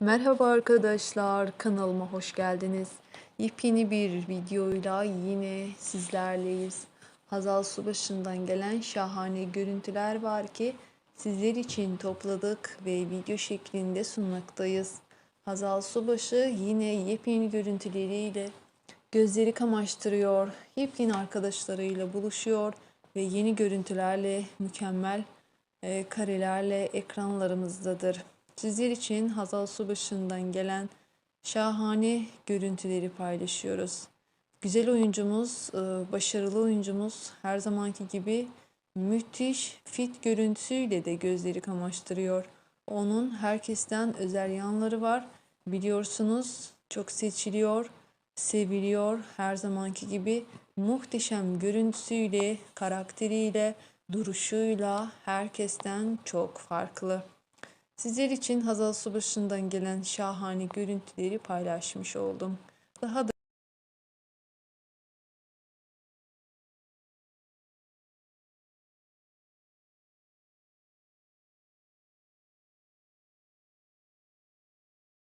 Merhaba arkadaşlar, kanalıma hoş geldiniz. Yepyeni bir videoyla yine sizlerleyiz. Hazal Subaşı'ndan gelen şahane görüntüler var ki sizler için topladık ve video şeklinde sunmaktayız. Hazal Subaşı yine yepyeni görüntüleriyle gözleri kamaştırıyor, yepyeni arkadaşlarıyla buluşuyor ve yeni görüntülerle mükemmel e, karelerle ekranlarımızdadır. Sizler için Hazal Subaşı'ndan gelen şahane görüntüleri paylaşıyoruz. Güzel oyuncumuz, e, başarılı oyuncumuz her zamanki gibi müthiş fit görüntüsüyle de gözleri kamaştırıyor. Onun herkesten özel yanları var. Biliyorsunuz çok seçiliyor, seviliyor her zamanki gibi muhteşem görüntüsüyle, karakteriyle, duruşuyla herkesten çok farklı. Sizler için Hazal Subaşı'ndan gelen şahane görüntüleri paylaşmış oldum. Daha da